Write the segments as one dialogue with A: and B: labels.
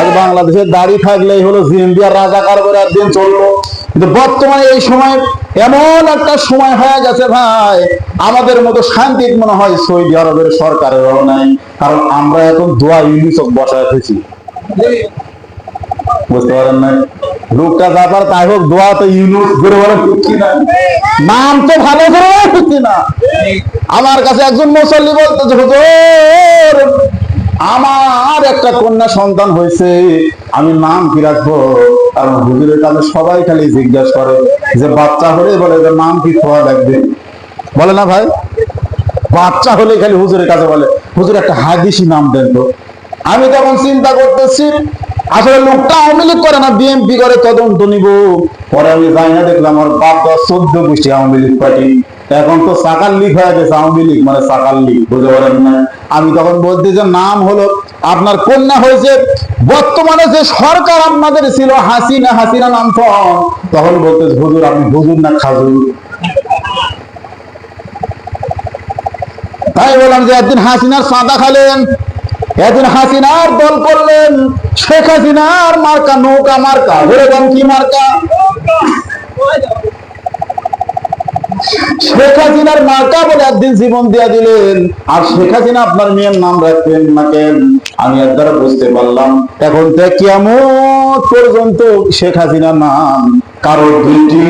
A: আজ বাংলাদেশের দাড়ি থাকলেই হলো আর রাজাকার করে একদিন চলল। কিন্তু বর্তমানে এই সময় এমন একটা সময় হয়ে গেছে ভাই, আমাদের মতো শান্তিক মনে হয় সৌদি আরবের সরকারেরও নাই। কারণ আমরা এখন দোয়া ইউনিসক বসায় ফেছি বুঝতে পারেন না লোকটা ব্যাপার তাই হোক, দোয়া তো ইউনুস করে বলে নাম তো ভালো করে ঠিক না। আমার কাছে একজন মুসল্লি বলতেছে, হুজুর, আমার একটা কন্যা সন্তান হয়েছে, আমি নাম কি রাখব? কারণ হুজুরের কাছে সবাই খালি জিজ্ঞাসা করে যে বাচ্চা হলে বলে যে নাম কি খোয়া লাগবে? বলে না ভাই? বাচ্চা হলে খালি হুজুরের কাছে বলে, হুজুর, একটা হাদিসি নাম দেন তো। আমি তখন চিন্তা করতেছি, আসলে লোকটা আওয়ামী করে না বিএনপি করে, তদন্ত নিব। পরে আমি যাই না দেখলাম আমার বাপ দশ চোদ্দ গোষ্ঠী আওয়ামী লীগ পার্টি। এখন তো সাকাল লীগ হয়ে গেছে আওয়ামী লীগ মানে সাকাল লীগ, বুঝতে পারেন না। আমি তখন বলতে যে নাম হলো আপনার কন্যা হয়েছে, বর্তমানে যে সরকার আপনাদের ছিল, হাসিনা হাসিনা নাম তখন বলতে হুজুর, আপনি হুজুর না খাজুর। তাই বললাম যে, একদিন হাসিনার সাদা খালেন, একদিন হাসিনার দল করলেন, শেখ হাসিনার মার্কা, নৌকা মার্কা। বলে কি মার্কা? শেখ হাসিনার মার্কা বলে একদিন জীবন দিয়া দিলেন। আর শেখ হাসিনা আপনার মেয়ের নাম রাখবেন না কেন আমি এর দ্বারা বুঝতে পারলাম। এখন থেকে কিয়ামত পর্যন্ত শেখ হাসিনার নাম কারও দুইটি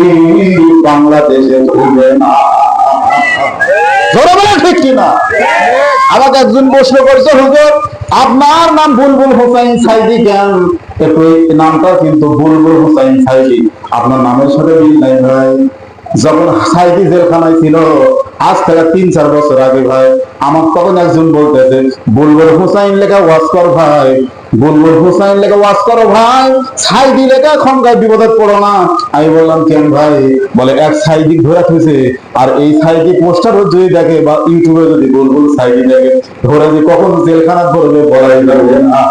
A: বাংলাদেশে হইবে না। জোরে ঠিক কিনা? আমাকে একজন প্রশ্ন করছে, হুজুর, আপনার নাম বুলবুল হোসাইন সাইদি কেন? নামটা কিন্তু বুলবুল হোসাইন সাইদি। আপনার নামের সাথে মিল নাই ভাই। যখন সাইদি জেলখানায় ছিল, আজ থেকে তিন, চার বছর আগে ভাই, আমার তখন একজন বলতেছে, বুলবুল হোসাইন লেখা ওয়াজ কর ভাই, বুলবুল হোসাইন লেখা ওয়াজ করো ভাই, সাইদি লেখা খঙ্গায় বিপদে পড়ো না। আমি বললাম, কেন ভাই? বলে, এক সাইদি ধরে থুছে আর এই সাইদি পোস্টার যদি দেখে বা ইউটিউবে যদি বুলবুল সাইদি দেখে, ধরে যে কখন জেলখানা ধরবে বলাই যাবে না।